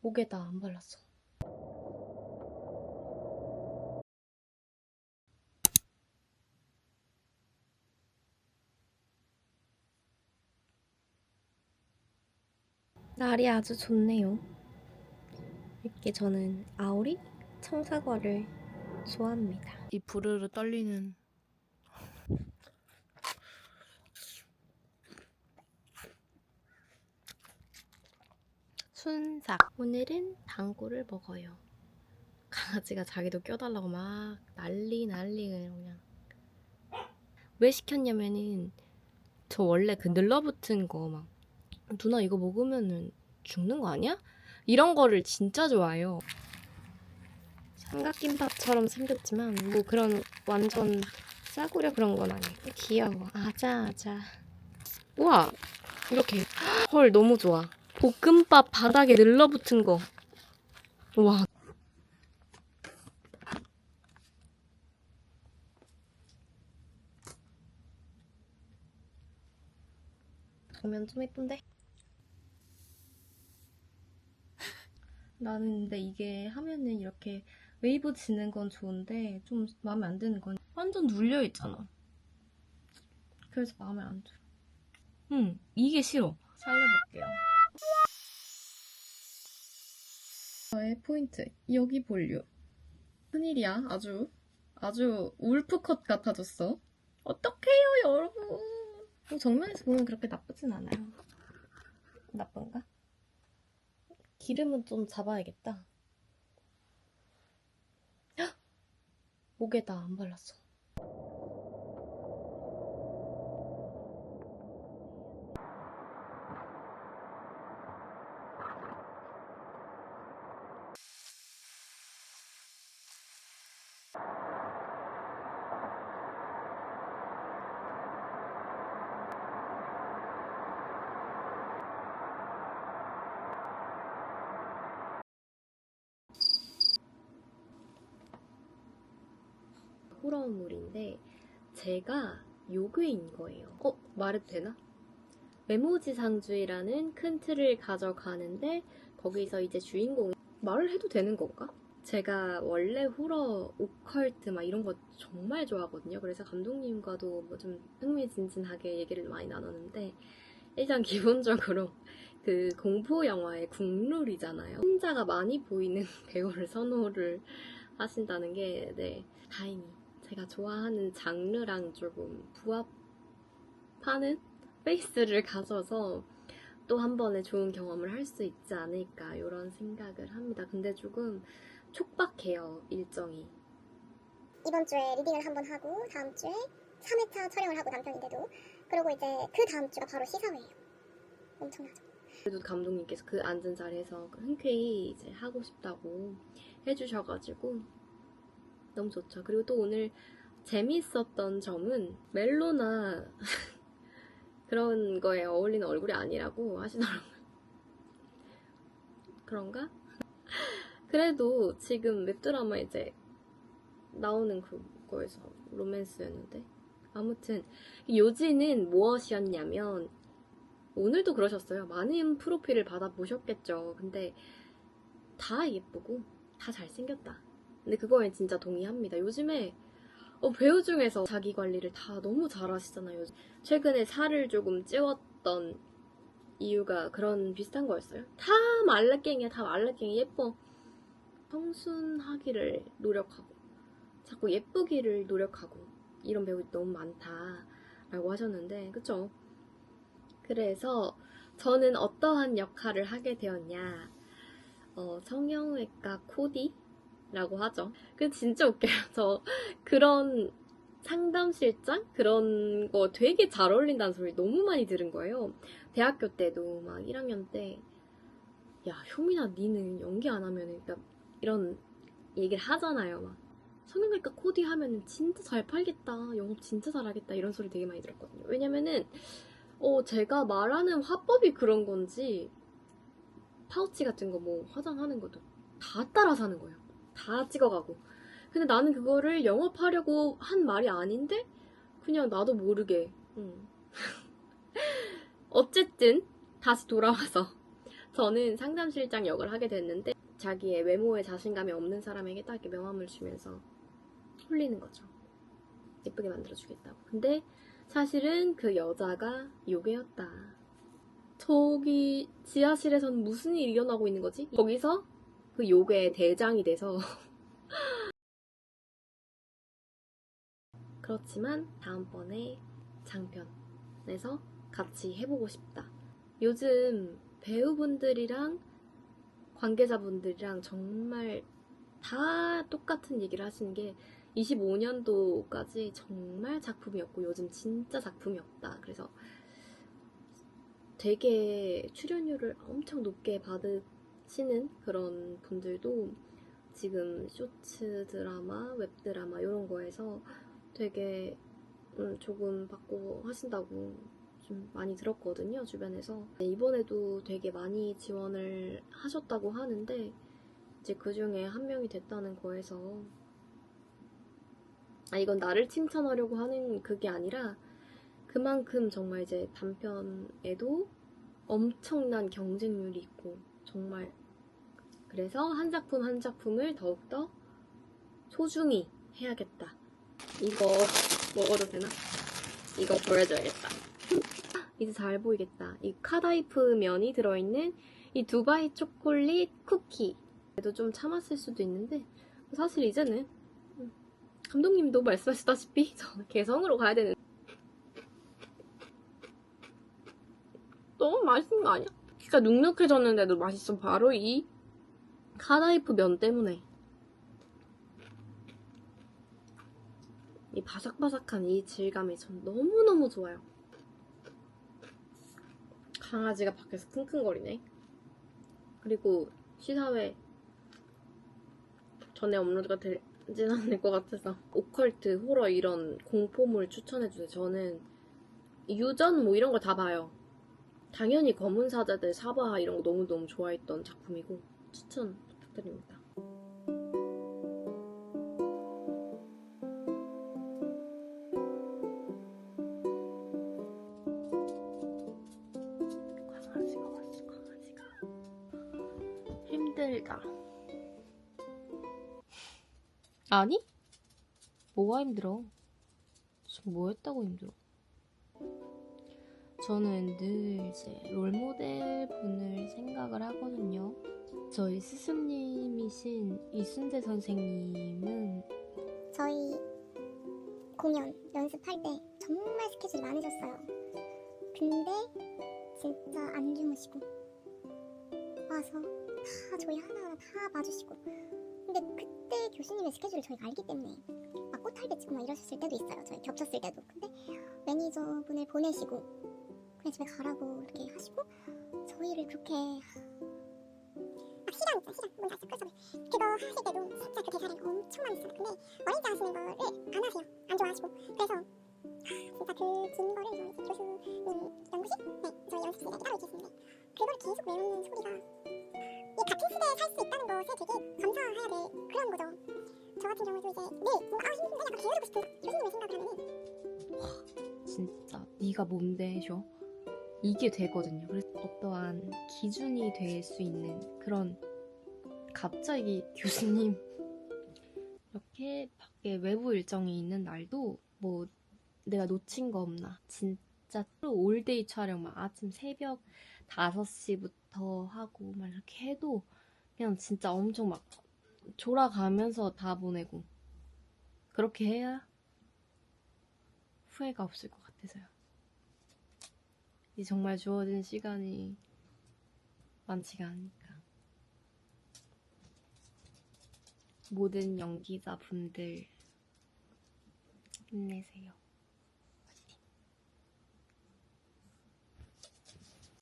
목에다 안 발랐어. 날이 아주 좋네요. 이렇게 저는 아오리 청사과를 좋아합니다. 이 부르르 떨리는 순삭 오늘은 당구를 먹어요. 강아지가 자기도 껴달라고 막 난리 난리 그냥. 왜 시켰냐면은 저 원래 그 늘러붙은 거 막 누나 이거 먹으면은 죽는 거 아니야? 이런 거를 진짜 좋아해요. 삼각김밥처럼 생겼지만 뭐 그런 완전 싸구려 그런 건 아니에요. 귀여워. 아자 아자. 우와 이렇게 헐 너무 좋아. 볶음밥 바닥에 늘러붙은 거. 와. 보면 좀 예쁜데? 나는 근데 이게 하면은 이렇게 웨이브 지는 건 좋은데 좀 마음에 안 드는 건 완전 눌려 있잖아. 그래서 마음에 안 들어. 응, 이게 싫어. 살려볼게요. 저의 포인트. 여기 볼륨. 큰일이야 아주. 아주 울프컷 같아졌어. 어떡해요 여러분. 뭐 정면에서 보면 그렇게 나쁘진 않아요. 나쁜가? 기름은 좀 잡아야겠다. 헉! 목에다 안 발랐어 호러운 물인데 제가 요괴인 거예요. 어? 말해도 되나? 메모지상주의라는 큰 틀을 가져가는데 거기서 이제 주인공이 말을 해도 되는 건가? 제가 원래 호러, 오컬트 막 이런 거 정말 좋아하거든요. 그래서 감독님과도 뭐 좀 흥미진진하게 얘기를 많이 나눴는데 일단 기본적으로 그 공포 영화의 국룰이잖아요. 혼자가 많이 보이는 배우를 선호를 하신다는 게 네, 다행히 제가 좋아하는 장르랑 조금 부합하는 페이스를 가져서 또 한 번의 좋은 경험을 할 수 있지 않을까 이런 생각을 합니다. 근데 조금 촉박해요 일정이. 이번 주에 리딩을 한번 하고 다음 주에 3회차 촬영을 하고 남편인데도 그리고 이제 그 다음 주가 바로 시사회예요. 엄청나죠. 그래도 감독님께서 그 앉은 자리에서 흔쾌히 이제 하고 싶다고 해주셔가지고 너무 좋죠. 그리고 또 오늘 재미있었던 점은 멜로나 그런 거에 어울리는 얼굴이 아니라고 하시더라고요. 그런가? 그래도 지금 웹드라마 이제 나오는 그거에서 로맨스였는데 아무튼 요지는 무엇이었냐면 오늘도 그러셨어요. 많은 프로필을 받아보셨겠죠. 근데 다 예쁘고 다 잘생겼다. 근데 그거에 진짜 동의합니다. 요즘에 어, 배우 중에서 자기 관리를 다 너무 잘하시잖아요. 최근에 살을 조금 찌웠던 이유가 그런 비슷한 거였어요. 다 말라깽이야, 다 말라깽이 예뻐. 청순하기를 노력하고 자꾸 예쁘기를 노력하고 이런 배우 너무 많다라고 하셨는데 그쵸? 그래서 저는 어떠한 역할을 하게 되었냐 어, 성형외과 코디 라고 하죠. 그 진짜 웃겨요. 저 그런 상담실장 그런 거 되게 잘 어울린다는 소리 너무 많이 들은 거예요. 대학교 때도 막 1학년 때 야, 효민아, 니는 연기 안 하면은, 그러니까 이런 얘기를 하잖아요. 막. 성형외과 코디 하면은 진짜 잘 팔겠다. 영업 진짜 잘하겠다. 이런 소리 되게 많이 들었거든요. 왜냐면은, 어, 제가 말하는 화법이 그런 건지, 파우치 같은 거 뭐 화장하는 것도 다 따라서 하는 거예요. 다 찍어가고. 근데 나는 그거를 영업하려고 한 말이 아닌데, 그냥 나도 모르게, 음. 어쨌든, 다시 돌아와서. 저는 상담실장 역을 하게 됐는데 자기의 외모에 자신감이 없는 사람에게 딱 명함을 주면서 홀리는 거죠. 예쁘게 만들어주겠다고. 근데 사실은 그 여자가 요괴였다. 저기 지하실에선 무슨 일이 일어나고 있는 거지? 거기서 그 요괴의 대장이 돼서 그렇지만 다음번에 장편에서 같이 해보고 싶다. 요즘 배우분들이랑 관계자분들이랑 정말 다 똑같은 얘기를 하시는 게 25년도까지 정말 작품이 없고 요즘 진짜 작품이 없다. 그래서 되게 출연료를 엄청 높게 받으 시는 그런 분들도 지금 쇼츠 드라마, 웹 드라마 이런 거에서 되게 음, 조금 받고 하신다고 좀 많이 들었거든요 주변에서. 네, 이번에도 되게 많이 지원을 하셨다고 하는데 이제 그 중에 한 명이 됐다는 거에서 아 이건 나를 칭찬하려고 하는 그게 아니라 그만큼 정말 이제 단편에도 엄청난 경쟁률이 있고 정말 그래서 한 작품 한 작품을 더욱더 소중히 해야겠다. 이거 먹어도 되나? 이거 보여줘야겠다. 이제 잘 보이겠다. 이 카다이프 면이 들어있는 이 두바이 초콜릿 쿠키. 그래도 좀 참았을 수도 있는데 사실 이제는 음, 감독님도 말씀하셨다시피 저는 개성으로 가야 되는 너무 맛있는 거 아니야? 귀가 눅눅해졌는데도 맛있어. 바로 이 카다이프 면 때문에. 이 바삭바삭한 이 질감이 전 너무너무 좋아요. 강아지가 밖에서 킁킁거리네. 그리고 시사회 전에 업로드가 되진 않을 것 같아서 오컬트, 호러 이런 공포물 추천해주세요. 저는 유전 뭐 이런 거 다 봐요. 당연히 검은 사자들 사바 이런 거 너무너무 좋아했던 작품이고 추천 부탁드립니다. 힘들다. 아니? 뭐가 힘들어? 지금 뭐 했다고 힘들어? 저는 늘 이제 롤모델 분을 생각을 하거든요. 저희 스승님이신 이순재 선생님은 저희 공연 연습할 때 정말 스케줄이 많으셨어요. 근데 진짜 안 주무시고 와서 다 저희 하나하나 다 봐주시고 근데 그때 교수님의 스케줄을 저희가 알기 때문에 막 꽃할배 치고 막 이러셨을 때도 있어요. 저희 겹쳤을 때도. 근데 매니저분을 보내시고 그냥 집에 가라고 이렇게 하시고 저희를 그렇게 아시죠? 그래서 그거 하실 때도 진짜 그 대사를 엄청 많이 썼어요. 근데 때 하시는 거를 안 하세요. 안 좋아하시고 그래서 하, 진짜 그 긴 거를 저희 교수님 연구실? 네 저희 연습실에 따로 있겠는데 그걸 계속 외우는 소리가 이 같은 시대에 살 수 있다는 것에 되게 감사해야 될 그런 거죠. 저 같은 경우도 이제 네 뭔가 아 힘든데 약간 배워주고 싶은 교수님의 생각을 하면은 진짜 네가 뭔데 셔 이게 되거든요. 그래서 어떠한 기준이 될 수 있는 그런 갑자기 교수님 이렇게 밖에 외부 일정이 있는 날도 뭐 내가 놓친 거 없나 진짜 올데이 촬영 막 아침 새벽 5시부터 하고 막 이렇게 해도 그냥 진짜 엄청 막 졸아가면서 다 보내고 그렇게 해야 후회가 없을 것 같아서요. 이 정말 주어진 시간이 많지가 않으니까. 모든 연기자 분들 힘내세요.